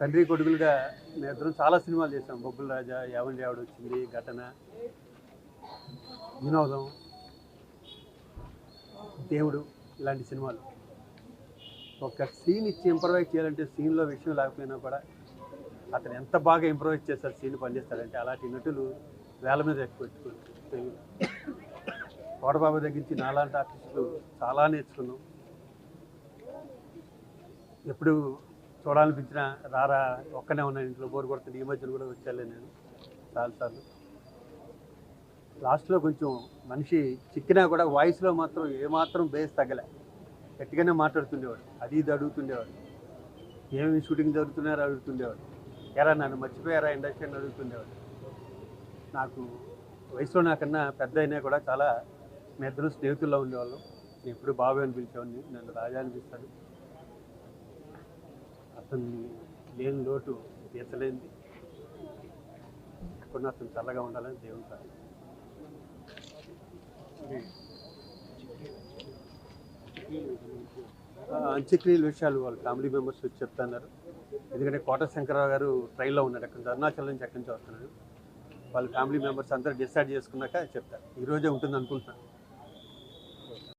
తండ్రి కొడుకులుగా మేమిద్దరం చాలా సినిమాలు చేసాం బొబ్బుల రాజా యావన్ యావడు వచ్చింది ఘటన వినోదం దేవుడు ఇలాంటి సినిమాలు. ఒక సీన్ ఇచ్చి ఇంప్రవైజ్ చేయాలంటే సీన్లో విషయం లేకపోయినా కూడా అతను ఎంత బాగా ఇంప్రవైజ్ చేస్తారు సీన్ పనిచేస్తాడంటే అలాంటి నటులు వేల మీద ఎక్కువ పెట్టుకుని కోటబాబు దగ్గర నుంచి నాలాంటి ఆర్టిస్టులు చాలా నేర్చుకున్నాం. ఎప్పుడు చూడాలనిపించిన రారా ఒక్కనే ఉన్నాను ఇంట్లో బోర్ కొడుతుంది ఈ మధ్యన కూడా వచ్చాలే నేను. చాలాసార్లు లాస్ట్లో కొంచెం మనిషి చిక్కినా కూడా వాయిస్లో మాత్రం ఏమాత్రం బేస్ తగ్గలే. గట్టిగానే మాట్లాడుతుండేవాడు అది ఇది అడుగుతుండేవాడు. ఏమేమి షూటింగ్ జరుగుతున్నారో అడుగుతుండేవాడు. ఎరా నన్ను మర్చిపోయారా ఇండస్ట్రీ అని అడుగుతుండేవాడు. నాకు వయసులో నాకన్నా పెద్ద అయినా కూడా చాలా మీ ఇద్దరు స్నేహితుల్లో ఉండేవాళ్ళం. నేను ఎప్పుడు బాబు అని పిలిచేవాడిని నన్ను రాజా అనిపిస్తాడు. అతన్ని లేని లోటు తీర్చలేంది కొన్ని అతను చల్లగా ఉండాలని దేవుని ప్రార్థన. అంత్యక్రియల విషయాలు వాళ్ళ ఫ్యామిలీ మెంబర్స్ వచ్చి చెప్తున్నారు. ఎందుకంటే కోట శంకరరావు గారు ట్రైన్లో ఉన్నారు అక్కడ అరుణాచల్ నుంచి అక్కడి నుంచి వస్తున్నారు వాళ్ళ ఫ్యామిలీ మెంబర్స్ అందరూ డిసైడ్ చేసుకున్నాక చెప్తారు. ఈరోజే ఉంటుంది అనుకుంటున్నాను.